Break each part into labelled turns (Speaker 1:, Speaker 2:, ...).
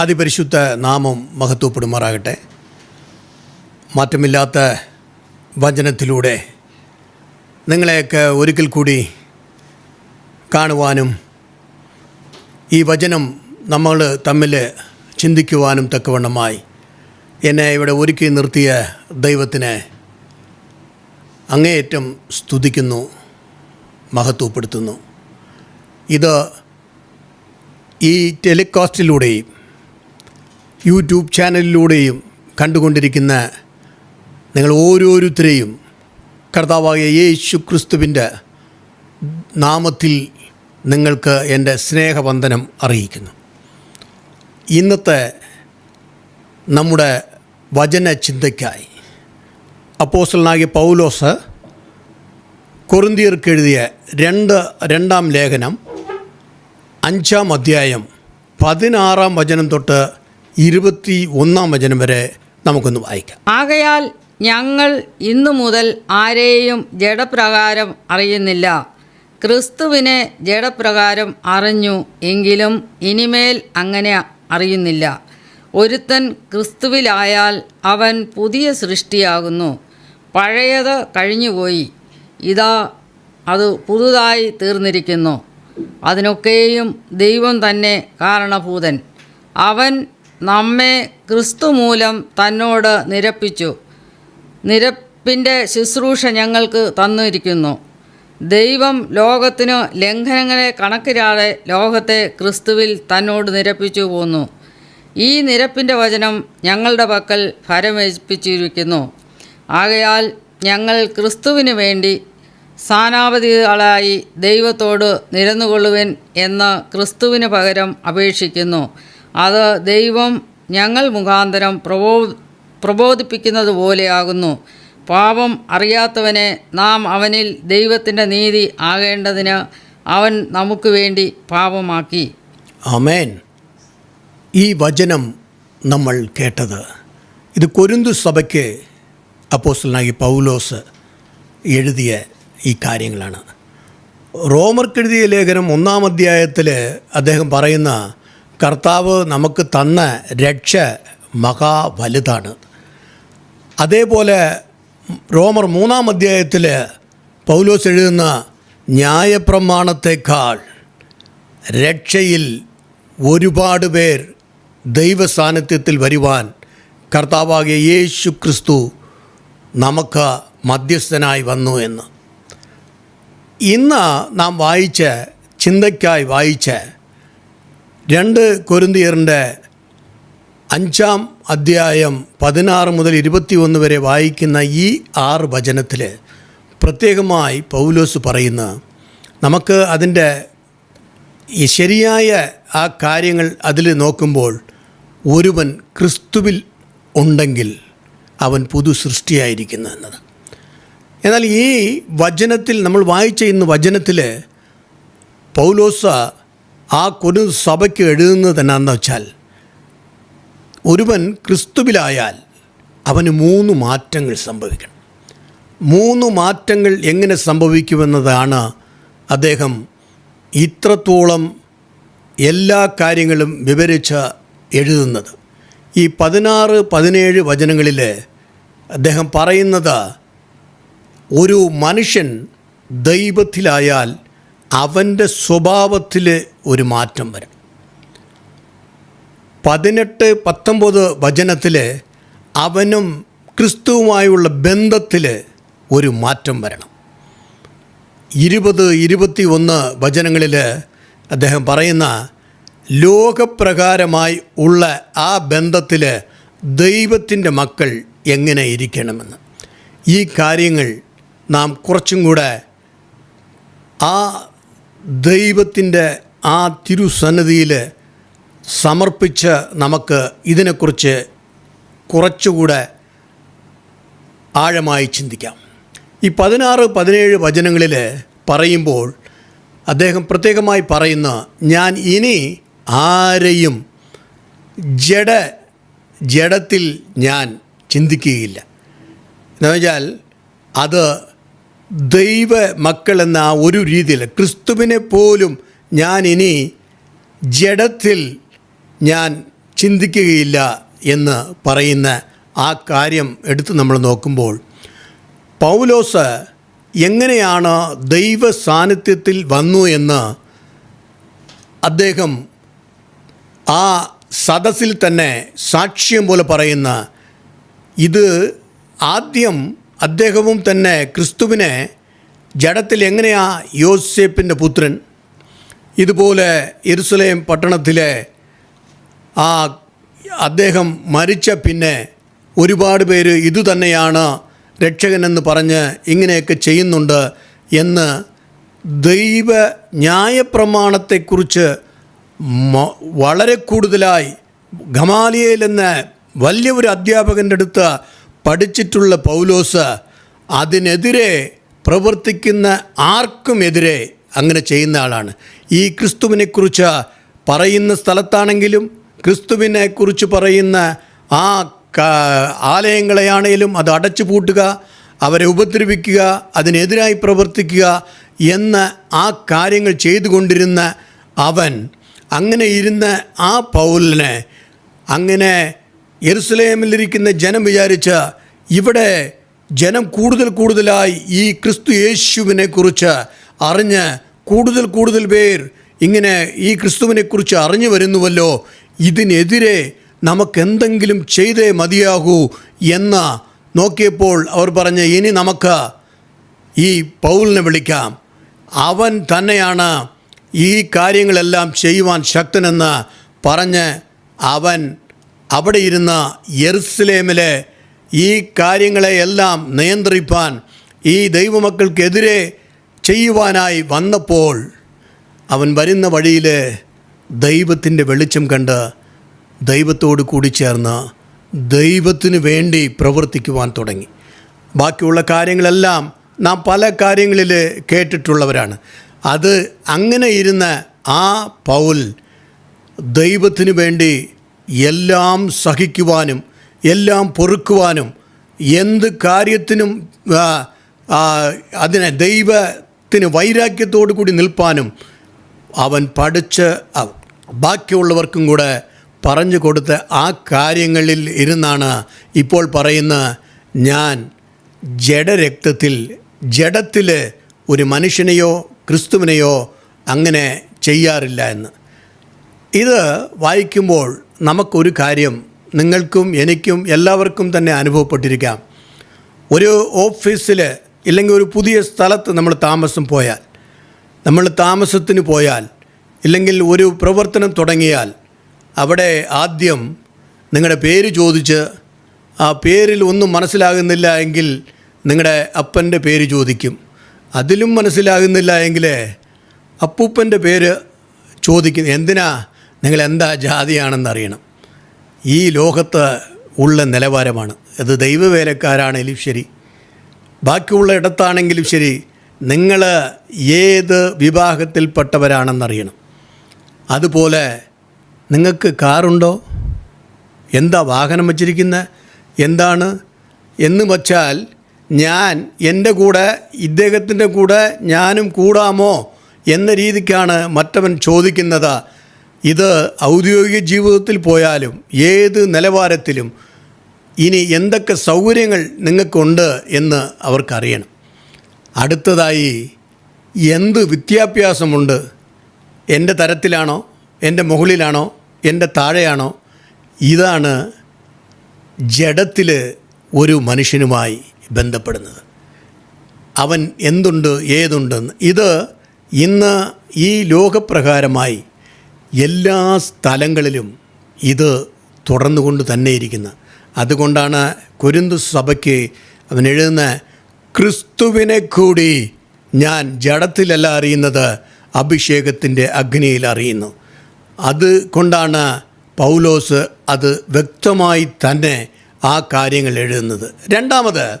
Speaker 1: അതിപരിശുദ്ധ നാമം മഹത്വപ്പെടുമാറാകട്ടെ. മാറ്റമില്ലാത്ത വചനത്തിലൂടെ നിങ്ങളെയൊക്കെ ഒരിക്കൽ കൂടി കാണുവാനും ഈ വചനം നമ്മൾ തമ്മിൽ ചിന്തിക്കുവാനും തക്കവണ്ണമായി എന്നെ ഇവിടെ ഒരുക്കി നിർത്തിയ ദൈവത്തിന് അങ്ങേയറ്റം സ്തുതിക്കുന്നു മഹത്വപ്പെടുത്തുന്നു. ഇത് ഈ ടെലികാസ്റ്റിലൂടെയും യൂട്യൂബ് ചാനലിലൂടെയും കണ്ടുകൊണ്ടിരിക്കുന്ന നിങ്ങൾ ഓരോരുത്തരെയും കർത്താവായ യേശു ക്രിസ്തുവിന്റെ നാമത്തിൽ നിങ്ങൾക്ക് എന്റെ സ്നേഹവന്ദനം അറിയിക്കുന്നു. ഇന്നത്തെ നമ്മുടെ വചന ചിന്തയ്ക്കായി അപ്പോസ്റ്റലനാകിയ പൗലോസ് കൊറിന്തിയർക്ക് എഴുതിയ രണ്ട് രണ്ടാം ലേഖനം അഞ്ചാം അധ്യായം പതിനാറാം വചനം തൊട്ട് ഇരുപത്തി ഒന്നാം വചനം വരെ നമുക്കൊന്ന് വായിക്കാം.
Speaker 2: ആകയാൽ ഞങ്ങൾ ഇന്നു മുതൽ ആരെയും ജഡപ്രകാരം അറിയുന്നില്ല. ക്രിസ്തുവിനെ ജഡപ്രകാരം അറിഞ്ഞു എങ്കിലും ഇനിമേൽ അങ്ങനെ അറിയുന്നില്ല. ഒരുത്തൻ ക്രിസ്തുവിലായാൽ അവൻ പുതിയ സൃഷ്ടിയാകുന്നു. പഴയത് കഴിഞ്ഞുപോയി. ഇതാ അത് പുതുതായി തീർന്നിരിക്കുന്നു. അതിനൊക്കെയും ദൈവം തന്നെ കാരണഭൂതൻ. അവൻ നമ്മെ ക്രിസ്തു മൂലം തന്നോട് നിരപ്പിച്ചു. നിരപ്പിന്റെ ശുശ്രൂഷ ഞങ്ങൾക്ക് തന്നിരിക്കുന്നു. ദൈവം ലോകത്തിനു ലംഘനങ്ങളെ കണക്കിലാതെ ലോകത്തെ ക്രിസ്തുവിൽ തന്നോട് നിരപ്പിച്ചു പോന്നു. ഈ നിരപ്പിന്റെ വചനം ഞങ്ങളുടെ പക്കൽ ഫലമേൽപ്പിച്ചിരിക്കുന്നു ആകയാൽ ഞങ്ങൾ ക്രിസ്തുവിന് വേണ്ടി സ്ഥാനാപതികളായി ദൈവത്തോട് നിരന്നുകൊള്ളുവൻ എന്ന് ക്രിസ്തുവിന് പകരം അപേക്ഷിക്കുന്നു. അത് ദൈവം ഞങ്ങൾ മുഖാന്തരം പ്രബോ പ്രബോധിപ്പിക്കുന്നത് പോലെയാകുന്നു. പാപം അറിയാത്തവനെ നാം അവനിൽ ദൈവത്തിന്റെ നീതി ആകേണ്ടതിന് അവൻ നമുക്ക് വേണ്ടി പാപമാക്കി.
Speaker 1: അമേൻ ഈ വചനം നമ്മൾ കേട്ടത്. ഇത് കൊരുന്തു സഭയ്ക്ക് അപ്പോസ്റ്റലിനായി പൗലോസ് എഴുതിയ ഈ കാര്യങ്ങളാണ്. റോമർക്കെഴുതിയ ലേഖനം ഒന്നാം അധ്യായത്തിൽ അദ്ദേഹം പറയുന്ന കർത്താവ് നമുക്ക് തന്ന രക്ഷ മഹാ വലുതാണ്. അതേപോലെ റോമർ മൂന്നാം അധ്യായത്തിൽ പൗലോസ് എഴുതുന്ന ന്യായപ്രമാണത്തെക്കാൾ രക്ഷയിൽ ഒരുപാട് പേർ ദൈവസാന്നിധ്യത്തിൽ വരുവാൻ കർത്താവാകിയ യേശു ക്രിസ്തു നമുക്ക് മധ്യസ്ഥനായി വന്നു എന്ന്. ഇന്ന് നാം വായിച്ച ചിന്തയ്ക്കായി വായിച്ച രണ്ട് കൊരുന്തിയറിന്റെ അഞ്ചാം അധ്യായം പതിനാറ് മുതൽ ഇരുപത്തിയൊന്ന് വരെ വായിക്കുന്ന ഈ ആറ് വചനത്തിൽ പ്രത്യേകമായി പൗലോസ് പറയുന്ന നമുക്ക് അതിന്റെ ശരിയായ ആ കാര്യങ്ങൾ അതിൽ നോക്കുമ്പോൾ ഒരുവൻ ക്രിസ്തുവിൽ ഉണ്ടെങ്കിൽ അവൻ പുതു സൃഷ്ടിയായിരിക്കുന്നു എന്നത്. എന്നാൽ ഈ വചനത്തിൽ നമ്മൾ വായിച്ച ഇന്ന് വചനത്തിൽ പൗലോസ ആ കൊരു സഭയ്ക്ക് എഴുതുന്നത് എന്നാന്ന് വെച്ചാൽ ഒരുവൻ ക്രിസ്തുവിലായാൽ അവന് മൂന്ന് മാറ്റങ്ങൾ സംഭവിക്കണം. മൂന്ന് മാറ്റങ്ങൾ എങ്ങനെ സംഭവിക്കുമെന്നതാണ് അദ്ദേഹം ഇത്രത്തോളം എല്ലാ കാര്യങ്ങളും വിവരിച്ച് എഴുതുന്നത്. ഈ പതിനാറ് പതിനേഴ് വചനങ്ങളിൽ അദ്ദേഹം പറയുന്നത് ഒരു മനുഷ്യൻ ദൈവത്തിലായാൽ അവന്റെ സ്വഭാവത്തിൽ ഒരു മാറ്റം വരും. പതിനെട്ട് പത്തൊമ്പത് വചനത്തിൽ അവനും ക്രിസ്തുവുമായുള്ള ബന്ധത്തിൽ ഒരു മാറ്റം വരണം. ഇരുപത് ഇരുപത്തി ഒന്ന് വചനങ്ങളിൽ അദ്ദേഹം പറയുന്ന ലോകപ്രകാരമായി ഉള്ള ആ ബന്ധത്തിൽ ദൈവത്തിന്റെ മക്കൾ എങ്ങനെ ഇരിക്കണമെന്ന്. ഈ കാര്യങ്ങൾ നാം കുറച്ചും കൂടെ ആ ദൈവത്തിന്റെ ആ തിരുസന്നിധിയിൽ സമർപ്പിച്ച് നമുക്ക് ഇതിനെക്കുറിച്ച് കുറച്ചുകൂടെ ആഴമായി ചിന്തിക്കാം. ഈ പതിനാറ് പതിനേഴ് വചനങ്ങളിൽ പറയുമ്പോൾ അദ്ദേഹം പ്രത്യേകമായി പറയുന്ന ഞാൻ ഇനി ആരെയും ജഡ ജഡത്തിൽ ഞാൻ ചിന്തിക്കുകയില്ല. എന്ന് വെച്ചാൽ അത് ദൈവ മക്കൾ എന്ന ആ ഒരു രീതിയിൽ ക്രിസ്തുവിനെ പോലും ഞാൻ ഇനി ജഡത്തിൽ ഞാൻ ചിന്തിക്കുകയില്ല എന്ന് പറയുന്ന ആ കാര്യം എടുത്ത് നമ്മൾ നോക്കുമ്പോൾ പൗലോസ് എങ്ങനെയാണ് ദൈവ സാന്നിധ്യത്തിൽ വന്നു എന്ന് അദ്ദേഹം ആ സദസ്സിൽ തന്നെ സാക്ഷ്യം പോലെ പറയുന്ന ഇത് ആദ്യം അദ്ദേഹവും തന്നെ ക്രിസ്തുവിനെ ജഡത്തിൽ എങ്ങനെയാ യോസേപ്പിന്റെ പുത്രൻ ഇതുപോലെ എരുസലേം പട്ടണത്തിലെ ആ അദ്ദേഹം മരിച്ച പിന്നെ ഒരുപാട് പേര് ഇതുതന്നെയാണ് രക്ഷകനെന്ന് പറഞ്ഞ് ഇങ്ങനെയൊക്കെ ചെയ്യുന്നുണ്ട് എന്ന് ദൈവ ന്യായപ്രമാണത്തെക്കുറിച്ച് വളരെ കൂടുതലായി ഗമാലിയയിൽ എന്ന വലിയ ഒരു അധ്യാപകന്റെ അടുത്ത് പഠിച്ചിട്ടുള്ള പൗലോസ് അതിനെതിരെ പ്രവർത്തിക്കുന്ന ആർക്കുമെതിരെ അങ്ങനെ ചെയ്യുന്ന ആളാണ്. ഈ ക്രിസ്തുവിനെക്കുറിച്ച് പറയുന്ന സ്ഥലത്താണെങ്കിലും ക്രിസ്തുവിനെ കുറിച്ച് പറയുന്ന ആ ആലയങ്ങളെയാണേലും അത് അടച്ചു പൂട്ടുക അവരെ ഉപദ്രവിക്കുക അതിനെതിരായി പ്രവർത്തിക്കുക എന്ന ആ കാര്യങ്ങൾ ചെയ്തുകൊണ്ടിരുന്ന അവൻ അങ്ങനെ ഇരുന്ന ആ പൗലിനെ അങ്ങനെ എറുസലേമിലിരിക്കുന്ന ജനം വിചാരിച്ച് ഇവിടെ ജനം കൂടുതൽ കൂടുതലായി ഈ ക്രിസ്തു യേശുവിനെക്കുറിച്ച് അറിഞ്ഞ് കൂടുതൽ കൂടുതൽ പേർ ഇങ്ങനെ ഈ ക്രിസ്തുവിനെക്കുറിച്ച് അറിഞ്ഞു വരുന്നുവല്ലോ. ഇതിനെതിരെ നമുക്കെന്തെങ്കിലും ചെയ്തേ മതിയാകൂ എന്ന് നോക്കിയപ്പോൾ അവർ പറഞ്ഞ് ഇനി നമുക്ക് ഈ പൗലിനെ വിളിക്കാം. അവൻ തന്നെയാണ് ഈ കാര്യങ്ങളെല്ലാം ചെയ്യുവാൻ ശക്തനെന്ന് പറഞ്ഞ് അവൻ അവിടെ ഇരുന്ന യെറുസലേമിലെ ഈ കാര്യങ്ങളെയെല്ലാം നിയന്ത്രിപ്പാൻ ഈ ദൈവമക്കൾക്കെതിരെ ചെയ്യുവാനായി വന്നപ്പോൾ അവൻ വരുന്ന വഴിയിൽ ദൈവത്തിന്റെ വെളിച്ചം കണ്ട് ദൈവത്തോട് കൂടി ചേർന്ന് ദൈവത്തിന് വേണ്ടി പ്രവർത്തിക്കുവാൻ തുടങ്ങി. ബാക്കിയുള്ള കാര്യങ്ങളെല്ലാം നാം പല കാര്യങ്ങളിൽ കേട്ടിട്ടുള്ളവരാണ്. അത് അങ്ങനെ ഇരുന്ന ആ പൗൽ ദൈവത്തിന് വേണ്ടി എല്ലാം സഹിക്കുവാനും എല്ലാം പൊറുക്കുവാനും എന്ത് കാര്യത്തിനും അതിനെ ആ, ദൈവത്തിന് വൈരാഗ്യത്തോടു കൂടി നിൽപ്പാനും അവൻ പഠിച്ച് ബാക്കിയുള്ളവർക്കും കൂടെ പറഞ്ഞു കൊടുത്ത ആ കാര്യങ്ങളിൽ ഇരുന്നാണ് ഇപ്പോൾ പറയുന്ന ഞാൻ ജഡരക്തത്തിൽ ജഡത്തിൽ ഒരു മനുഷ്യനെയോ ക്രിസ്തുവിനെയോ അങ്ങനെ ചെയ്യാറില്ല എന്ന്. ഇത് വായിക്കുമ്പോൾ നമുക്കൊരു കാര്യം നിങ്ങൾക്കും എനിക്കും എല്ലാവർക്കും തന്നെ അനുഭവപ്പെട്ടിരിക്കാം. ഒരു ഓഫീസിൽ ഇല്ലെങ്കിൽ ഒരു പുതിയ സ്ഥലത്ത് നമ്മൾ താമസം പോയാൽ നമ്മൾ താമസത്തിന് പോയാൽ ഇല്ലെങ്കിൽ ഒരു പ്രവർത്തനം തുടങ്ങിയാൽ അവിടെ ആദ്യം നിങ്ങളുടെ പേര് ചോദിച്ച് ആ പേരിൽ ഒന്നും മനസ്സിലാകുന്നില്ല എങ്കിൽ നിങ്ങളുടെ അപ്പന്റെ പേര് ചോദിക്കും. അതിലും മനസ്സിലാകുന്നില്ല എങ്കിൽ അപ്പൂപ്പന്റെ പേര് ചോദിക്കും. എന്തിനാ? നിങ്ങൾ എന്താ ജാതിയാണെന്ന് അറിയണം ഈ ലോകത്ത് ഉള്ള നിലവാരമാണ്. അത് ദൈവവേലക്കാരാണെങ്കിലും ശരി. ബാക്കിയുള്ള ഇടത്താണെങ്കിലും ശരി നിങ്ങൾ ഏത് വിഭാഗത്തിൽപ്പെട്ടവരാണെന്നറിയണം. അതുപോലെ നിങ്ങൾക്ക് കാറുണ്ടോ? എന്താ വാഹനം വച്ചിരിക്കുന്നത് എന്താണ്? എന്ന് വച്ചാൽ ഞാൻ എന്റെ കൂടെ ഇദ്ദേഹത്തിന്റെ കൂടെ ഞാനും കൂടാമോ എന്ന രീതിക്കാണ് മറ്റവൻ ചോദിക്കുന്നത്. ഇത് ഔദ്യോഗിക ജീവിതത്തിൽ പോയാലും ഏത് നിലവാരത്തിലും ഇനി എന്തൊക്കെ സൗകര്യങ്ങൾ നിങ്ങൾക്കുണ്ട് എന്ന് അവർക്കറിയണം. അടുത്തതായി എന്ത് വിദ്യാഭ്യാസമുണ്ട്? എന്റെ തരത്തിലാണോ? എന്റെ മുകളിലാണോ? എന്റെ താഴെയാണോ? ഇതാണ് ജഡത്തിൽ ഒരു മനുഷ്യനുമായി ബന്ധപ്പെടുന്നത്. അവൻ എന്തുണ്ട് ഏതുണ്ടെന്ന്. ഇത് ഇന്ന് ഈ ലോകപ്രകാരമായി എല്ലാ സ്ഥലങ്ങളിലും ഇത് തുടർന്നുകൊണ്ട് തന്നെ ഇരിക്കുന്നു അതുകൊണ്ടാണ് കുരുന്തു സഭയ്ക്ക് അവൻ എഴുതുന്ന ക്രിസ്തുവിനെ കൂടി ഞാൻ ജഡത്തിലല്ല അറിയുന്നത് അഭിഷേകത്തിന്റെ അഗ്നിയിൽ അറിയുന്നു. അതുകൊണ്ടാണ് പൗലോസ് അത് വ്യക്തമായി തന്നെ ആ കാര്യങ്ങൾ എഴുതുന്നത്. രണ്ടാമത്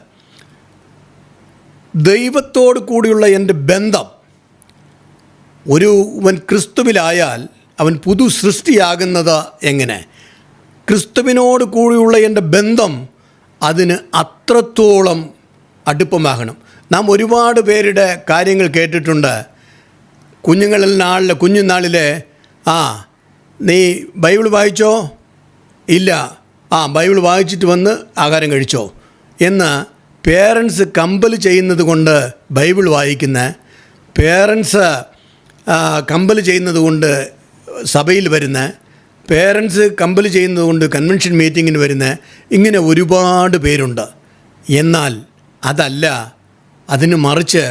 Speaker 1: ദൈവത്തോട് കൂടിയുള്ള എന്റെ ബന്ധം ഒരുവൻ ക്രിസ്തുവിലായാൽ അവൻ പുതു സൃഷ്ടിയാകുന്നത് എങ്ങനെ? ക്രിസ്തുവിനോട് കൂടിയുള്ള എന്റെ ബന്ധം അതിന് അത്രത്തോളം അടുപ്പമാകണം. നാം ഒരുപാട് പേരുടെ കാര്യങ്ങൾ കേട്ടിട്ടുണ്ട്. കുഞ്ഞുങ്ങളിൽ നാളിലെ കുഞ്ഞുനാളിലെ ആ നീ ബൈബിൾ വായിച്ചോ? ഇല്ല. ആ ബൈബിൾ വായിച്ചിട്ട് വന്ന് ആഹാരം കഴിച്ചോ? എന്ന് പേരൻസ് കമ്പൽ ചെയ്യുന്നത് കൊണ്ട് ബൈബിൾ വായിക്കുന്ന പേരൻസ് കമ്പൽ ചെയ്യുന്നത് കൊണ്ട് സഭയിൽ വരുന്ന പേരൻസ് കമ്പൽ ചെയ്യുന്നതുകൊണ്ട് കൺവെൻഷൻ മീറ്റിങ്ങിന് വരുന്ന ഇങ്ങനെ ഒരുപാട് പേരുണ്ട്. എന്നാൽ അതല്ല അതിന് മറിച്ച്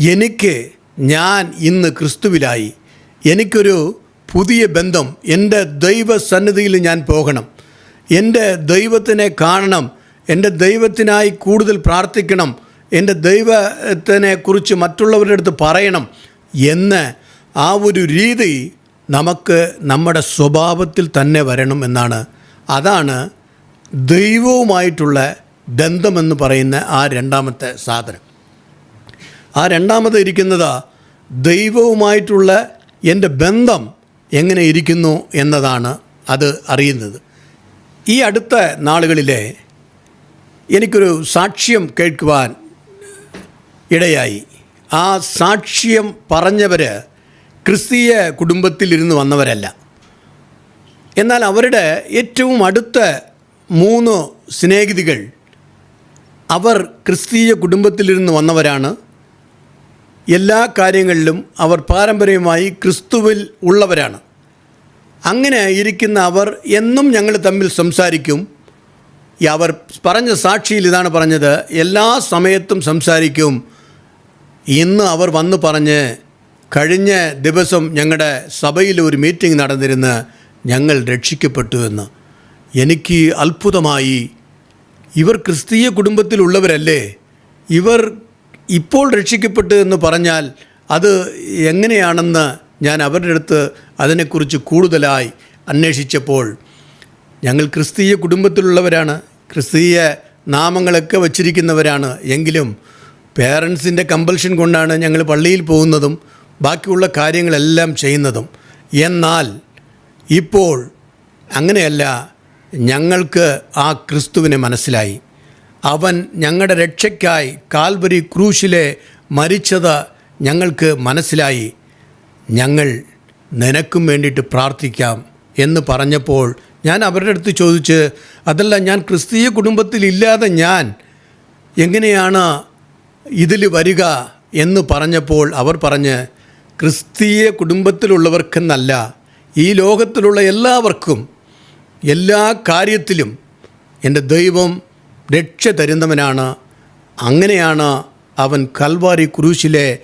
Speaker 1: എനിക്ക് ഞാൻ ഇന്ന് ക്രിസ്തുവിലായി. എനിക്കൊരു പുതിയ ബന്ധം എന്റെ ദൈവ സന്നിധിയിൽ ഞാൻ പോകണം. എന്റെ ദൈവത്തിനെ കാണണം. എന്റെ ദൈവത്തിനായി കൂടുതൽ പ്രാർത്ഥിക്കണം. എന്റെ ദൈവത്തിനെ കുറിച്ച് മറ്റുള്ളവരുടെ അടുത്ത് പറയണം എന്ന് ആ ഒരു രീതി നമുക്ക് നമ്മുടെ സ്വഭാവത്തിൽ തന്നെ വരണം എന്നാണ്. അതാണ് ദൈവവുമായിട്ടുള്ള ബന്ധമെന്ന് പറയുന്ന ആ രണ്ടാമത്തെ സാധനം. ആ രണ്ടാമത് ഇരിക്കുന്നത് ദൈവവുമായിട്ടുള്ള എന്റെ ബന്ധം എങ്ങനെ ഇരിക്കുന്നു എന്നതാണ് അത് അറിയുന്നത്. ഈ അടുത്ത നാളുകളിലെ എനിക്കൊരു സാക്ഷ്യം കേൾക്കുവാൻ ഇടയായി. ആ സാക്ഷ്യം പറഞ്ഞവർ ക്രിസ്തീയ കുടുംബത്തിലിരുന്ന് വന്നവരല്ല. എന്നാൽ അവരുടെ ഏറ്റവും അടുത്ത മൂന്ന് സ്നേഹിതികൾ അവർ ക്രിസ്തീയ കുടുംബത്തിലിരുന്ന് വന്നവരാണ്. എല്ലാ കാര്യങ്ങളിലും അവർ പാരമ്പര്യമായി ക്രിസ്തുവിൽ ഉള്ളവരാണ്. അങ്ങനെ ഇരിക്കുന്ന അവർ എന്നും ഞങ്ങൾ തമ്മിൽ സംസാരിക്കും. അവർ പറഞ്ഞ സാക്ഷിയിൽ ഇതാണ് പറഞ്ഞത് എല്ലാ സമയത്തും സംസാരിക്കും. ഇന്ന് അവർ വന്ന് പറഞ്ഞ് കഴിഞ്ഞ ദിവസം ഞങ്ങളുടെ സഭയിൽ ഒരു മീറ്റിംഗ് നടന്നിരുന്ന് ഞങ്ങൾ രക്ഷിക്കപ്പെട്ടു എന്ന്. എനിക്ക് അത്ഭുതമായി ഇവർ ക്രിസ്തീയ കുടുംബത്തിലുള്ളവരല്ലേ? ഇവർ ഇപ്പോൾ രക്ഷിക്കപ്പെട്ടു എന്ന് പറഞ്ഞാൽ അത് എങ്ങനെയാണെന്ന് ഞാൻ അവരുടെ അടുത്ത് അതിനെക്കുറിച്ച് കൂടുതലായി അന്വേഷിച്ചപ്പോൾ ഞങ്ങൾ ക്രിസ്തീയ കുടുംബത്തിലുള്ളവരാണ് ക്രിസ്തീയ നാമങ്ങളൊക്കെ വച്ചിരിക്കുന്നവരാണ്. എങ്കിലും പേരൻസിന്റെ കമ്പൽഷൻ കൊണ്ടാണ് ഞങ്ങൾ പള്ളിയിൽ പോകുന്നതും ബാക്കിയുള്ള കാര്യങ്ങളെല്ലാം ചെയ്യുന്നതും. എന്നാൽ ഇപ്പോൾ അങ്ങനെയല്ല ഞങ്ങൾക്ക് ആ ക്രിസ്തുവിനെ മനസ്സിലായി. അവൻ ഞങ്ങളുടെ രക്ഷയ്ക്കായി കാൽവരി ക്രൂശിലെ മരിച്ചത് ഞങ്ങൾക്ക് മനസ്സിലായി. ഞങ്ങൾ നിനക്കും വേണ്ടിയിട്ട് പ്രാർത്ഥിക്കാം എന്ന് പറഞ്ഞപ്പോൾ ഞാൻ അവരുടെ അടുത്ത് ചോദിച്ച് അതല്ല ഞാൻ ക്രിസ്തീയ കുടുംബത്തിലില്ലാതെ ഞാൻ എങ്ങനെയാണ് ഇതിൽ വരിക? എന്ന് പറഞ്ഞപ്പോൾ അവർ പറഞ്ഞ് ക്രിസ്തീയ കുടുംബത്തിലുള്ളവർക്കെന്നല്ല ഈ ലോകത്തിലുള്ള എല്ലാവർക്കും എല്ലാ കാര്യത്തിലും എന്റെ ദൈവം രക്ഷ തരുന്നവനാണ്. അങ്ങനെയാണ് അവൻ കൽവാരി കുരുശിലെ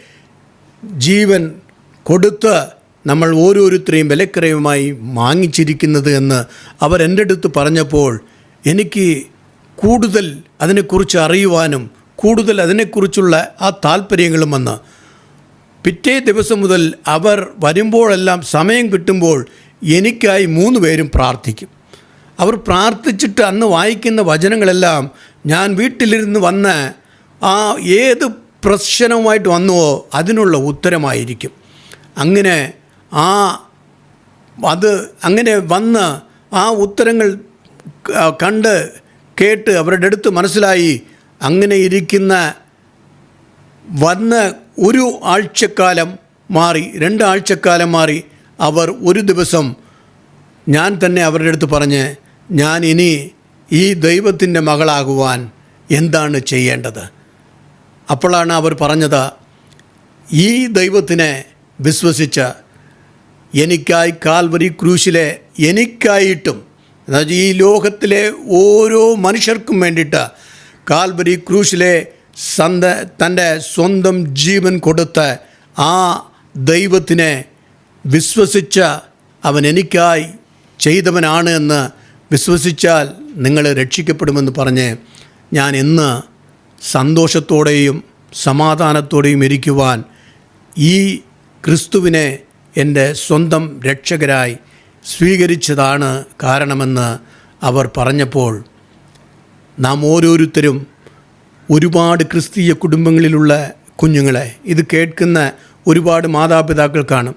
Speaker 1: ജീവൻ കൊടുത്ത് നമ്മൾ ഓരോരുത്തരെയും വിലക്കറയുമായി വാങ്ങിച്ചിരിക്കുന്നത് എന്ന് അവർ എന്റെ അടുത്ത് പറഞ്ഞപ്പോൾ എനിക്ക് കൂടുതൽ അതിനെക്കുറിച്ച് അറിയുവാനും കൂടുതൽ അതിനെക്കുറിച്ചുള്ള ആ താല്പര്യങ്ങളും വന്ന് പിറ്റേ ദിവസം മുതൽ അവർ വരുമ്പോഴെല്ലാം സമയം കിട്ടുമ്പോൾ എനിക്കായി മൂന്ന് പേരും പ്രാർത്ഥിക്കും. അവർ പ്രാർത്ഥിച്ചിട്ട് അന്ന് വായിക്കുന്ന വചനങ്ങളെല്ലാം ഞാൻ വീട്ടിലിരുന്ന് വന്ന് ആ ഏത് പ്രശ്നവുമായിട്ട് വന്നുവോ അതിനുള്ള ഉത്തരമായിരിക്കും. അങ്ങനെ ആ അത് അങ്ങനെ വന്ന് ആ ഉത്തരങ്ങൾ കണ്ട് കേട്ട് അവരുടെ അടുത്ത് മനസ്സിലായി. അങ്ങനെ ഇരിക്കുന്ന വന്ന് ഒരു ആഴ്ചക്കാലം മാറി രണ്ടാഴ്ചക്കാലം മാറി അവർ ഒരു ദിവസം ഞാൻ തന്നെ അവരുടെ അടുത്ത് പറഞ്ഞ് ഞാൻ ഇനി ഈ ദൈവത്തിന്റെ മകളാകുവാൻ എന്താണ് ചെയ്യേണ്ടത്? അപ്പോഴാണ് അവർ പറഞ്ഞത് ഈ ദൈവത്തിനെ വിശ്വസിച്ച് എനിക്കായി കാൽവരി ക്രൂശിലെ എനിക്കായിട്ടും എന്നുവെച്ചാൽ ഈ ലോകത്തിലെ ഓരോ മനുഷ്യർക്കും വേണ്ടിയിട്ട് കാൽവരി ക്രൂശിലെ സന്ത തന്റെ സ്വന്തം ജീവൻ കൊടുത്ത് ആ ദൈവത്തിനെ വിശ്വസിച്ച അവൻ എനിക്കായി ചെയ്തവനാണ് എന്ന് വിശ്വസിച്ചാൽ നിങ്ങൾ രക്ഷിക്കപ്പെടുമെന്ന് പറഞ്ഞ് ഞാൻ ഇന്ന് സന്തോഷത്തോടെയും സമാധാനത്തോടെയും ഇരിക്കുവാൻ ഈ ക്രിസ്തുവിനെ എന്റെ സ്വന്തം രക്ഷകരായി സ്വീകരിച്ചതാണ് കാരണമെന്ന് അവർ പറഞ്ഞപ്പോൾ നാം ഓരോരുത്തരും ഒരുപാട് ക്രിസ്തീയ കുടുംബങ്ങളിലുള്ള കുഞ്ഞുങ്ങളെ ഇത് കേൾക്കുന്ന ഒരുപാട് മാതാപിതാക്കൾ കാണും.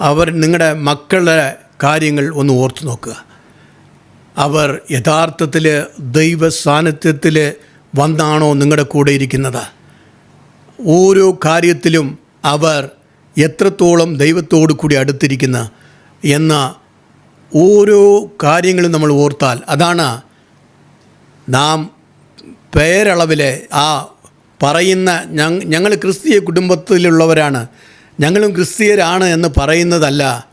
Speaker 1: അവർ നിങ്ങളുടെ മക്കളുടെ കാര്യങ്ങൾ ഒന്ന് ഓർത്തു നോക്കുക. അവർ യഥാർത്ഥത്തിൽ ദൈവ സാന്നിധ്യത്തിൽ വന്നാണോ നിങ്ങളുടെ കൂടെ ഇരിക്കുന്നത്? ഓരോ കാര്യത്തിലും അവർ എത്രത്തോളം ദൈവത്തോടു കൂടി അടുത്തിരിക്കുന്ന എന്ന ഓരോ കാര്യങ്ങളും നമ്മൾ ഓർത്താൽ അതാണ് നാം പേരളവിലെ ആ പറയുന്ന ഞങ് ഞങ്ങൾ ക്രിസ്തീയ കുടുംബത്തിലുള്ളവരാണ്. ഞങ്ങളും ക്രിസ്തീയരാണ് എന്ന് പറയുന്നതല്ല.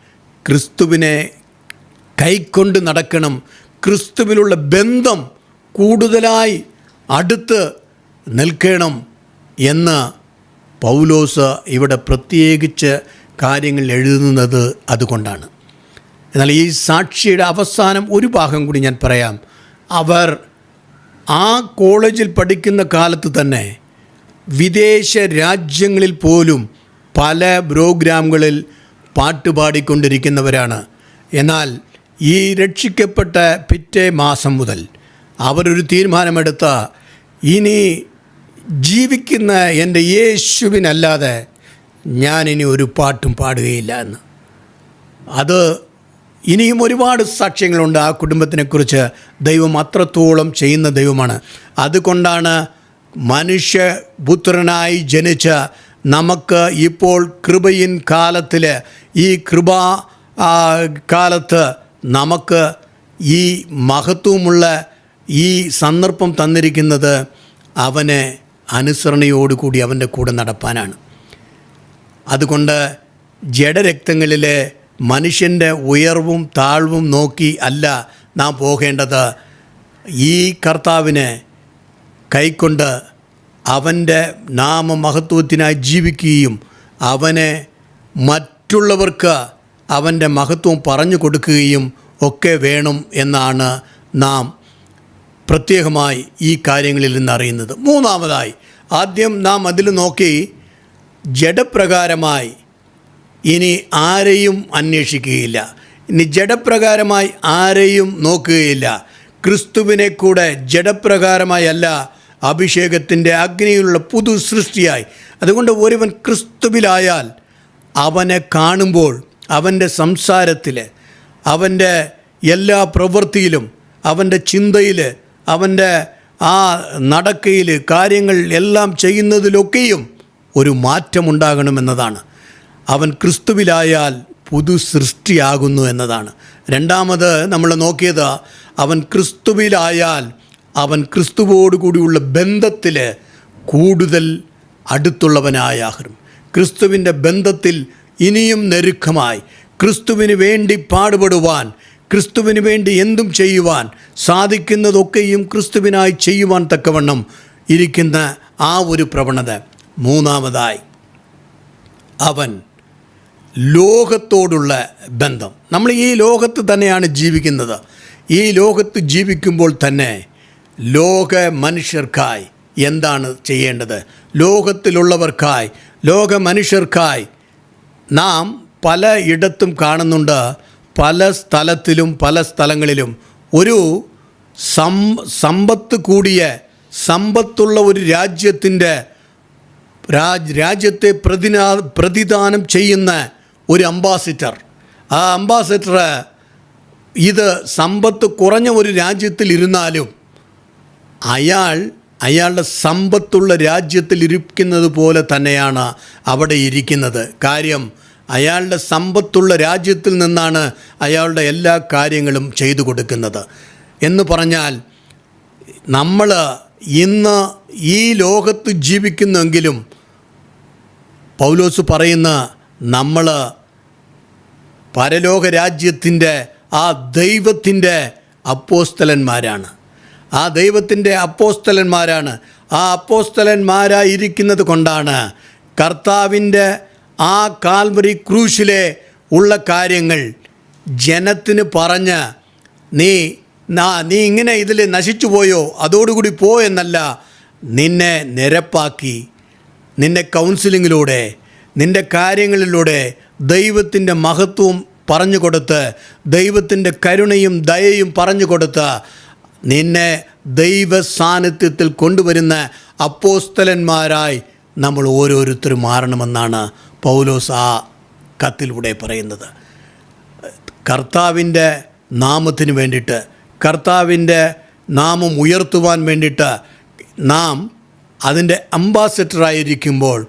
Speaker 1: ക്രിസ്തുവിനെ കൈക്കൊണ്ട് നടക്കണം. ക്രിസ്തുവിലുള്ള ബന്ധം കൂടുതലായി അടുത്ത് നിൽക്കണം എന്ന് പൗലോസ് ഇവിടെ പ്രത്യേകിച്ച് കാര്യങ്ങൾ എഴുതുന്നത് അതുകൊണ്ടാണ്. എന്നാൽ ഈ സാക്ഷിയുടെ അവസാനം ഒരു ഭാഗം കൂടി ഞാൻ പറയാം. അവർ ആ കോളേജിൽ പഠിക്കുന്ന കാലത്ത് തന്നെ വിദേശ രാജ്യങ്ങളിൽ പോലും പല പ്രോഗ്രാമുകളിൽ പാട്ട് പാടിക്കൊണ്ടിരിക്കുന്നവരാണ്. എന്നാൽ ഈ രക്ഷിക്കപ്പെട്ട പിറ്റേ മാസം മുതൽ അവരൊരു തീരുമാനമെടുത്ത ഇനി ജീവിക്കുന്ന എന്റെ യേശുവിനല്ലാതെ ഞാനിനി ഒരു പാട്ടും പാടുകയില്ല എന്ന്. അത് ഇനിയും ഒരുപാട് സാക്ഷ്യങ്ങളുണ്ട് ആ കുടുംബത്തിനെക്കുറിച്ച്. ദൈവം അത്രത്തോളം ചെയ്യുന്ന ദൈവമാണ്. അതുകൊണ്ടാണ് മനുഷ്യപുത്രനായി ജനിച്ച നമുക്ക് ഇപ്പോൾ കൃപയിൻ കാലത്തിൽ ഈ കൃപ കാലത്ത് നമുക്ക് ഈ മഹത്വമുള്ള ഈ സന്ദർഭം തന്നിരിക്കുന്നത് അവനെ അനുസരണയോടുകൂടി അവന്റെ കൂടെ നടപ്പാനാണ്. അതുകൊണ്ട് ജഡരക്തങ്ങളിലെ മനുഷ്യന്റെ ഉയർവും താഴ്വും നോക്കി അല്ല നാം പോകേണ്ടത്. ഈ കർത്താവിനെ കൈക്കൊണ്ട് അവന്റെ നാമമഹത്വത്തിനായി ജീവിക്കുകയും അവനെ മറ്റുള്ളവർക്ക് അവന്റെ മഹത്വം പറഞ്ഞു കൊടുക്കുകയും ഒക്കെ വേണം എന്നാണ് നാം പ്രത്യേകമായി ഈ കാര്യങ്ങളിൽ നിന്ന് അറിയുന്നത്. മൂന്നാമതായി ആദ്യം നാം അതിൽ നോക്കി ജഡപ്രകാരമായി ഇനി ആരെയും അന്വേഷിക്കുകയില്ല. ഇനി ജഡപ്രകാരമായി ആരെയും നോക്കുകയില്ല. ക്രിസ്തുവിനെ കൂടെ ജഡപ്രകാരമായല്ല അഭിഷേകത്തിന്റെ അഗ്നിയിലുള്ള പുതു സൃഷ്ടിയായി. അതുകൊണ്ട് ഒരുവൻ ക്രിസ്തുവിലായാൽ അവനെ കാണുമ്പോൾ അവന്റെ സംസാരത്തിൽ അവന്റെ എല്ലാ പ്രവൃത്തിയിലും അവന്റെ ചിന്തയിൽ അവന്റെ ആ നടക്കയിൽ കാര്യങ്ങൾ എല്ലാം ചെയ്യുന്നതിലൊക്കെയും ഒരു മാറ്റമുണ്ടാകണമെന്നതാണ്. അവൻ ക്രിസ്തുവിലായാൽ പുതു സൃഷ്ടിയാകുന്നു എന്നതാണ്. രണ്ടാമത് നമ്മൾ നോക്കിയത് അവൻ ക്രിസ്തുവിലായാൽ അവൻ ക്രിസ്തുവോടുകൂടിയുള്ള ബന്ധത്തിൽ കൂടുതൽ അടുത്തുള്ളവനായാകും ക്രിസ്തുവിന്റെ ബന്ധത്തിൽ ഇനിയും നെരുക്കമായി. ക്രിസ്തുവിന് വേണ്ടി പാടുപെടുവാൻ ക്രിസ്തുവിന് വേണ്ടി എന്തും ചെയ്യുവാൻ സാധിക്കുന്നതൊക്കെയും ക്രിസ്തുവിനായി ചെയ്യുവാൻ തക്കവണ്ണം ഇരിക്കുന്ന ആ ഒരു പ്രവണത. മൂന്നാമതായി അവൻ ലോകത്തോടുള്ള ബന്ധം. നമ്മൾ ഈ ലോകത്ത് തന്നെയാണ് ജീവിക്കുന്നത്. ഈ ലോകത്ത് ജീവിക്കുമ്പോൾ തന്നെ ലോക മനുഷ്യർക്കായി എന്താണ് ചെയ്യേണ്ടത്? ലോകത്തിലുള്ളവർക്കായി ലോക മനുഷ്യർക്കായി നാം പല ഇടത്തും കാണുന്നുണ്ട്. പല സ്ഥലത്തിലും പല സ്ഥലങ്ങളിലും ഒരു സം സമ്പത്ത് കൂടിയ സമ്പത്തുള്ള ഒരു രാജ്യത്തിന്റെ രാജ്യത്തെ പ്രതിനാ പ്രതിദാനം ചെയ്യുന്ന ഒരു അംബാസിഡർ. ആ അംബാസിഡർ ഇത് സമ്പത്ത് കുറഞ്ഞ ഒരു രാജ്യത്തിൽ ഇരുന്നാലും അയാൾ അയാളുടെ സമ്പത്തുള്ള രാജ്യത്തിൽ ഇരിക്കുന്നത് പോലെ തന്നെയാണ് അവിടെ ഇരിക്കുന്നത്. കാര്യം അയാളുടെ സമ്പത്തുള്ള രാജ്യത്തിൽ നിന്നാണ് അയാളുടെ എല്ലാ കാര്യങ്ങളും ചെയ്തു കൊടുക്കുന്നത്. എന്ന് പറഞ്ഞാൽ നമ്മൾ ഇന്ന് ഈ ലോകത്ത് ജീവിക്കുന്നെങ്കിലും പൗലോസ് പറയുന്ന നമ്മൾ പരലോക രാജ്യത്തിന്റെ ആ ദൈവത്തിന്റെ അപ്പോസ്തലന്മാരാണ്. ആ ദൈവത്തിന്റെ അപ്പോസ്തലന്മാരാണ്. ആ അപ്പോസ്തലന്മാരായിരിക്കുന്നത് കൊണ്ടാണ് കർത്താവിന്റെ ആ കാൽവറി ക്രൂശിലെ ഉള്ള കാര്യങ്ങൾ ജനത്തിന് പറഞ്ഞ് നീ നാ- നീ ഇങ്ങനെ ഇതിൽ നശിച്ചു പോയോ? അതോടുകൂടി പോ എന്നല്ല നിന്നെ നിരപ്പാക്കി നിന്നെ കൗൺസിലിങ്ങിലൂടെ നിന്റെ കാര്യങ്ങളിലൂടെ ദൈവത്തിന്റെ മഹത്വം പറഞ്ഞു കൊടുത്ത് ദൈവത്തിന്റെ കരുണയും ദയയും പറഞ്ഞു കൊടുത്ത് നിന്നെ ദൈവ സാന്നിധ്യത്തിൽ കൊണ്ടുവരുന്ന അപ്പോസ്തലന്മാരായി നമ്മൾ ഓരോരുത്തരും മാറണമെന്നാണ് പൗലോസ് ആ കത്തിലൂടെ പറയുന്നത്. കർത്താവിന്റെ നാമത്തിന് വേണ്ടിയിട്ട് കർത്താവിന്റെ നാമം ഉയർത്തുവാൻ വേണ്ടിയിട്ട് നാം അതിന്റെ അംബാസഡറായിരിക്കുമ്പോൾ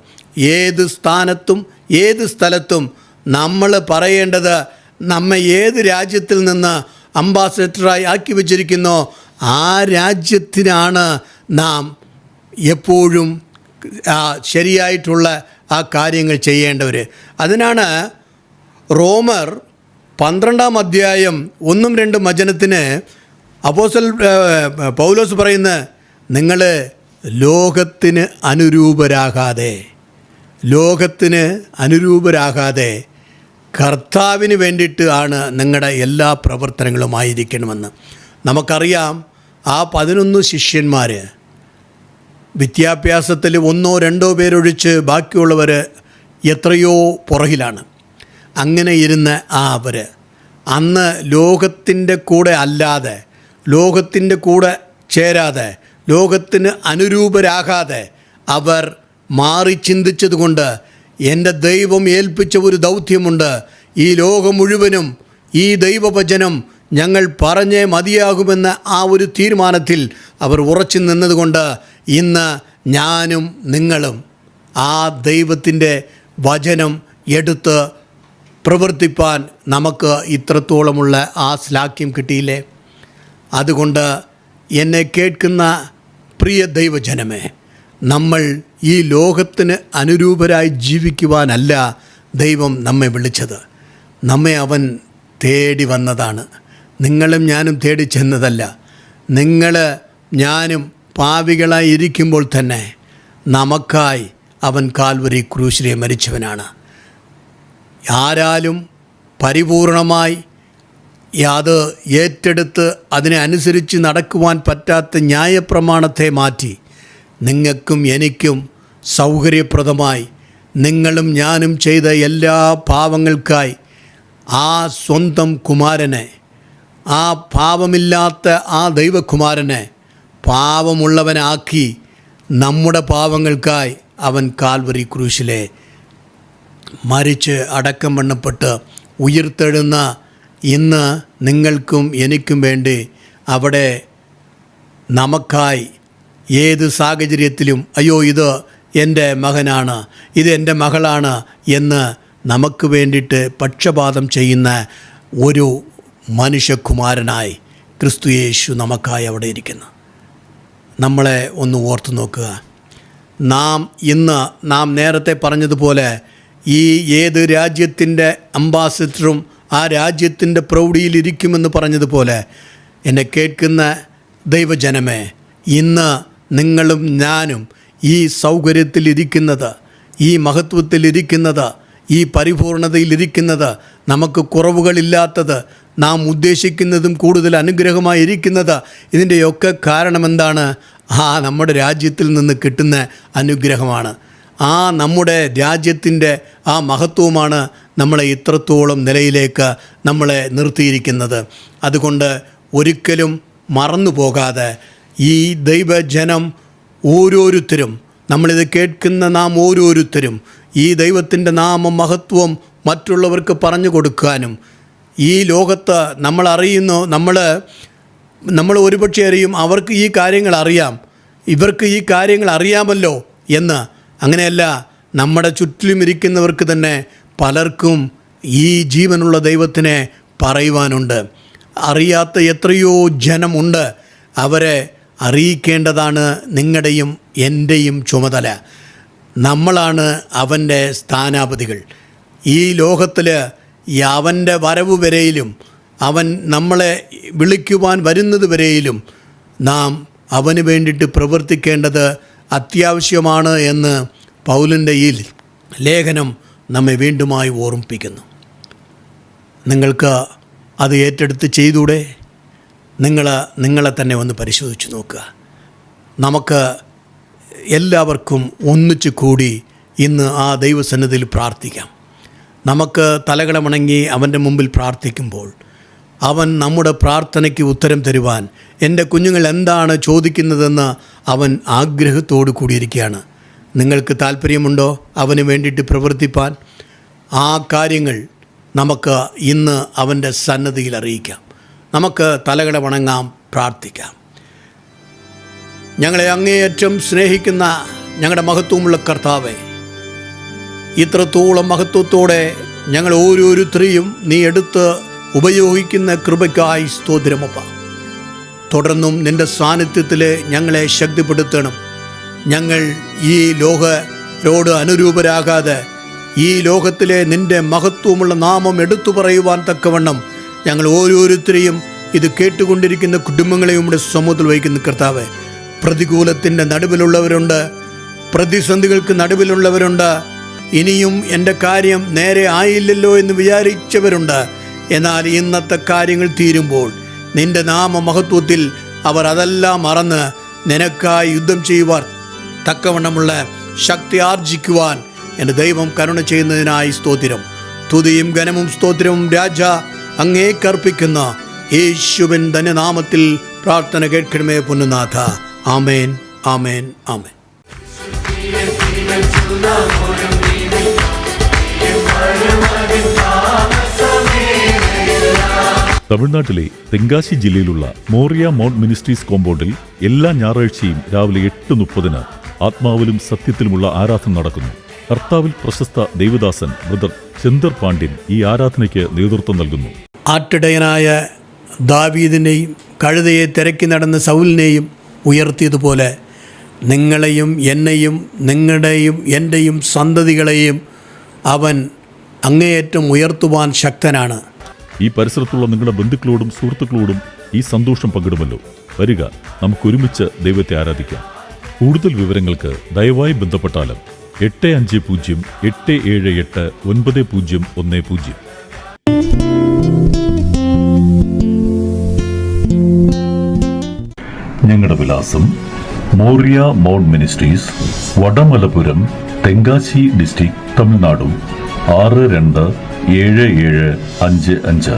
Speaker 1: ഏത് സ്ഥാനത്തും ഏത് സ്ഥലത്തും നമ്മൾ പറയേണ്ടത് നമ്മെ ഏത് രാജ്യത്തിൽ നിന്ന് അംബാസഡറായി ആക്കി വച്ചിരിക്കുന്നോ ആ രാജ്യത്തിനാണ് നാം എപ്പോഴും ശരിയായിട്ടുള്ള ആ കാര്യങ്ങൾ ചെയ്യേണ്ടവർ അതിനാണ് റോമർ പന്ത്രണ്ടാം അധ്യായം ഒന്നും രണ്ടും വചനത്തിന് അപ്പോസൽ പൗലോസ് പറയുന്ന നിങ്ങൾ ലോകത്തിന് അനുരൂപരാകാതെ ലോകത്തിന് അനുരൂപരാകാതെ കർത്താവിന് വേണ്ടിയിട്ട് ആണ് നിങ്ങളുടെ എല്ലാ പ്രവർത്തനങ്ങളും ആയിരിക്കണമെന്ന്. നമുക്കറിയാം ആ പതിനൊന്ന് ശിഷ്യന്മാർ വിദ്യാഭ്യാസത്തിൽ ഒന്നോ രണ്ടോ പേരൊഴിച്ച് ബാക്കിയുള്ളവർ എത്രയോ പുറകിലാണ്. അങ്ങനെ ഇരുന്ന ആ അവർ അന്ന് ലോകത്തിന്റെ കൂടെ അല്ലാതെ ലോകത്തിന്റെ കൂടെ ചേരാതെ ലോകത്തിന് അനുരൂപരാകാതെ അവർ മാറി ചിന്തിച്ചതുകൊണ്ട് എന്റെ ദൈവം ഏൽപ്പിച്ച ഒരു ദൗത്യമുണ്ട്. ഈ ലോകം മുഴുവനും ഈ ദൈവവചനം ഞങ്ങൾ പറഞ്ഞേ മതിയാകുമെന്ന ആ ഒരു തീരുമാനത്തിൽ അവർ ഉറച്ചു നിന്നതുകൊണ്ട് ഇന്ന് ഞാനും നിങ്ങളും ആ ദൈവത്തിന്റെ വചനം എടുത്ത് പ്രവർത്തിപ്പാൻ നമുക്ക് ഇത്രത്തോളമുള്ള ആ ശ്ലാഖ്യം കിട്ടിയില്ലേ? അതുകൊണ്ട് എന്നെ കേൾക്കുന്ന പ്രിയ ദൈവജനമേ നമ്മൾ ഈ ലോകത്തിന് അനുരൂപരായി ജീവിക്കുവാനല്ല ദൈവം നമ്മെ വിളിച്ചത്. നമ്മെ അവൻ തേടി വന്നതാണ്. നിങ്ങളും ഞാനും തേടി ചെന്നതല്ല. നിങ്ങൾ ഞാനും പാവികളായി ഇരിക്കുമ്പോൾ തന്നെ നമുക്കായി അവൻ കാൽവരി ക്രൂശിലെ മരിച്ചവനാണ്. ആരാലും പരിപൂർണമായി അത് ഏറ്റെടുത്ത് അതിനെ അനുസരിച്ച് നടക്കുവാൻ പറ്റാത്ത ന്യായപ്രമാണത്തെ മാറ്റി നിങ്ങൾക്കും എനിക്കും സൗകര്യപ്രദമായി. നിങ്ങളും ഞാനും ചെയ്ത എല്ലാ പാവങ്ങൾക്കായി ആ സ്വന്തം കുമാരനെ ആ പാവമില്ലാത്ത ആ ദൈവകുമാരനെ പാവമുള്ളവനാക്കി നമ്മുടെ പാവങ്ങൾക്കായി അവൻ കാൽവറി ക്രൂശിലെ മരിച്ച് അടക്കം വണ്ണപ്പെട്ട് ഉയർത്തെഴുന്ന ഇന്ന് നിങ്ങൾക്കും എനിക്കും വേണ്ടി അവിടെ നമുക്കായി ഏത് സാഹചര്യത്തിലും അയ്യോ ഇത് എന്റെ മകനാണ് ഇത് എന്റെ മകളാണ് എന്ന് നമുക്ക് വേണ്ടിയിട്ട് പക്ഷപാതം ചെയ്യുന്ന ഒരു മനുഷ്യകുമാരനായി ക്രിസ്തു യേശു നമുക്കായി അവിടെ ഇരിക്കുന്നു. നമ്മളെ ഒന്ന് ഓർത്തു നോക്കുക. നാം ഇന്ന് നാം നേരത്തെ പറഞ്ഞതുപോലെ ഈ ഏത് രാജ്യത്തിന്റെ അംബാസിഡറും ആ രാജ്യത്തിന്റെ പ്രൗഢിയിലിരിക്കുമെന്ന് പറഞ്ഞതുപോലെ എന്നെ കേൾക്കുന്ന ദൈവജനമേ ഇന്ന് നിങ്ങളും ഞാനും ഈ സൗകര്യത്തിലിരിക്കുന്നത് ഈ മഹത്വത്തിലിരിക്കുന്നത് ഈ പരിപൂർണതയിലിരിക്കുന്നത് നമുക്ക് കുറവുകളില്ലാത്തത് നാം ഉദ്ദേശിക്കുന്നതും കൂടുതൽ അനുഗ്രഹമായി ഇരിക്കുന്നത് ഇതിന്റെയൊക്കെ കാരണമെന്താണ്? ആ നമ്മുടെ രാജ്യത്തിൽ നിന്ന് കിട്ടുന്ന അനുഗ്രഹമാണ്. ആ നമ്മുടെ രാജ്യത്തിന്റെ ആ മഹത്വമാണ് നമ്മളെ ഇത്രത്തോളം നിലയിലേക്ക് നമ്മളെ നിർത്തിയിരിക്കുന്നത്. അതുകൊണ്ട് ഒരിക്കലും മറന്നു പോകാതെ ഈ ദൈവജനം ഓരോരുത്തരും നമ്മളിത് കേൾക്കുന്ന നാം ഓരോരുത്തരും ഈ ദൈവത്തിന്റെ നാമ മഹത്വം മറ്റുള്ളവർക്ക് പറഞ്ഞു കൊടുക്കാനും ഈ ലോകത്ത് നമ്മൾ അറിയുന്നു നമ്മൾ നമ്മൾ ഒരുപക്ഷെ അറിയും അവർക്ക് ഈ കാര്യങ്ങൾ അറിയാം ഇവർക്ക് ഈ കാര്യങ്ങൾ അറിയാമല്ലോ എന്ന്. അങ്ങനെയല്ല നമ്മുടെ ചുറ്റിലും ഇരിക്കുന്നവർക്ക് തന്നെ പലർക്കും ഈ ജീവനുള്ള ദൈവത്തിനെ പറയുവാനുണ്ട്. അറിയാത്ത എത്രയോ ജനമുണ്ട് അവരെ അറിയിക്കേണ്ടതാണ് നിങ്ങളുടെയും എന്റെയും ചുമതല. നമ്മളാണ് അവന്റെ സ്ഥാനാപതികൾ. ഈ ലോകത്തിൽ അവന്റെ വരവ് വരെയിലും അവൻ നമ്മളെ വിളിക്കുവാൻ വരുന്നത് വരെയിലും നാം അവന് വേണ്ടിയിട്ട് പ്രവർത്തിക്കേണ്ടത് അത്യാവശ്യമാണ് എന്ന് പൗലിന്റെ ഈ ലേഖനം നമ്മെ വീണ്ടുമായി ഓർമ്മിപ്പിക്കുന്നു. നിങ്ങൾക്ക് അത് ഏറ്റെടുത്ത് ചെയ്തൂടെ? നിങ്ങൾ നിങ്ങളെ തന്നെ ഒന്ന് പരിശോധിച്ച് നോക്കുക. നമുക്ക് എല്ലാവർക്കും ഒന്നിച്ചു കൂടി ഇന്ന് ആ ദൈവസന്നിധിയിൽ പ്രാർത്ഥിക്കാം. നമുക്ക് തലകളെ തലകളമണങ്ങി അവന്റെ മുമ്പിൽ പ്രാർത്ഥിക്കുമ്പോൾ അവൻ നമ്മുടെ പ്രാർത്ഥനയ്ക്ക് ഉത്തരം തരുവാൻ എന്റെ കുഞ്ഞുങ്ങൾ എന്താണ് ചോദിക്കുന്നതെന്ന് അവൻ ആഗ്രഹത്തോടു കൂടിയിരിക്കുകയാണ്. നിങ്ങൾക്ക് താല്പര്യമുണ്ടോ അവന് വേണ്ടിയിട്ട് പ്രവർത്തിപ്പാൻ? ആ കാര്യങ്ങൾ നമുക്ക് ഇന്ന് അവന്റെ സന്നദ്ധിയിൽ അറിയിക്കാം. നമുക്ക് തലകട വണങ്ങാം പ്രാർത്ഥിക്കാം. ഞങ്ങളെ അങ്ങേയറ്റം സ്നേഹിക്കുന്ന ഞങ്ങളുടെ മഹത്വമുള്ള കർത്താവെ ഇത്രത്തോളം മഹത്വത്തോടെ ഞങ്ങൾ ഓരോരുത്തരെയും നീ എടുത്ത് ഉപയോഗിക്കുന്ന കൃപയ്ക്കായി സ്തോത്രമപ്പ തുടർന്നും നിന്റെ സാന്നിധ്യത്തിൽ ഞങ്ങളെ ശക്തിപ്പെടുത്തണം. ഞങ്ങൾ ഈ ലോകരോട് അനുരൂപരാകാതെ ഈ ലോകത്തിലെ നിന്റെ മഹത്വമുള്ള നാമം എടുത്തു പറയുവാൻ തക്കവണ്ണം ഞങ്ങൾ ഓരോരുത്തരെയും ഇത് കേട്ടുകൊണ്ടിരിക്കുന്ന കുടുംബങ്ങളെയും നമ്മുടെ സമൂഹത്തിൽ വഹിക്കുന്ന കർത്താവ് പ്രതികൂലത്തിന്റെ നടുവിലുള്ളവരുണ്ട് പ്രതിസന്ധികൾക്ക് നടുവിലുള്ളവരുണ്ട്. ഇനിയും എന്റെ കാര്യം നേരെ ആയില്ലല്ലോ എന്ന് വിചാരിച്ചവരുണ്ട്. എന്നാൽ ഇന്നത്തെ കാര്യങ്ങൾ തീരുമ്പോൾ നിന്റെ നാമ മഹത്വത്തിൽ അവർ അതെല്ലാം മറന്ന് നിനക്കായി യുദ്ധം ചെയ്യുവാൻ തക്കവണ്ണമുള്ള ശക്തി ആർജിക്കുവാൻ എന്റെ ദൈവം കരുണ ചെയ്യുന്നതിനായി സ്തോത്രം. തുതിയും ഘനവും സ്തോത്രവും രാജ അങ്ങേക്കർപ്പിക്കുന്ന യേശുവിൻ തന്നെ നാമത്തിൽ പ്രാർത്ഥന കേൾക്കണമേ പൊന്നുനാഥ. ആമേൻ ആമേൻ ആമേൻ.
Speaker 3: തമിഴ്നാട്ടിലെ തെങ്കാശി ജില്ലയിലുള്ള മോറിയ മൗണ്ട് മിനിസ്ട്രീസ് കോമ്പൗണ്ടിൽ എല്ലാ ഞായറാഴ്ചയും രാവിലെ എട്ട് മുപ്പതിന് ആത്മാവിലും സത്യത്തിലുമുള്ള ആരാധന നടക്കുന്നു. കർത്താവിൽ പ്രശസ്ത ദേവദാസൻ ബ്രദർ ചന്ദർ പാണ്ഡ്യൻ ഈ ആരാധനയ്ക്ക് നേതൃത്വം നൽകുന്നു.
Speaker 1: ആട്ടിടയനായ ദാവീദിനെയും കഴുതയെ തിരക്കി നടന്ന സൗലിനെയും ഉയർത്തിയതുപോലെ നിങ്ങളെയും എന്നെയും നിങ്ങളുടെയും എന്റെയും സന്തതികളെയും അവൻ അങ്ങേയറ്റം ഉയർത്തുവാൻ ശക്തനാണ്.
Speaker 3: ഈ പരിസരത്തുള്ള നിങ്ങളുടെ ബന്ധുക്കളോടും സുഹൃത്തുക്കളോടും ഈ സന്തോഷം പങ്കിടുമല്ലോ. വരിക നമുക്കൊരുമിച്ച് ദൈവത്തെ ആരാധിക്കാം. കൂടുതൽ വിവരങ്ങൾക്ക് ദയവായി ബന്ധപ്പെട്ടാലും എട്ട് അഞ്ച് പൂജ്യം എട്ട് ഏഴ് എട്ട് ഒൻപത് പൂജ്യം ഒന്ന് പൂജ്യം. ഞങ്ങളുടെ വിലാസം Moriah Mount Ministries Vadamalapuram Tenkasi district തമിഴ്നാടും. ആറ് രണ്ട് ഏഴ് ഏഴ് അഞ്ച് അഞ്ച്.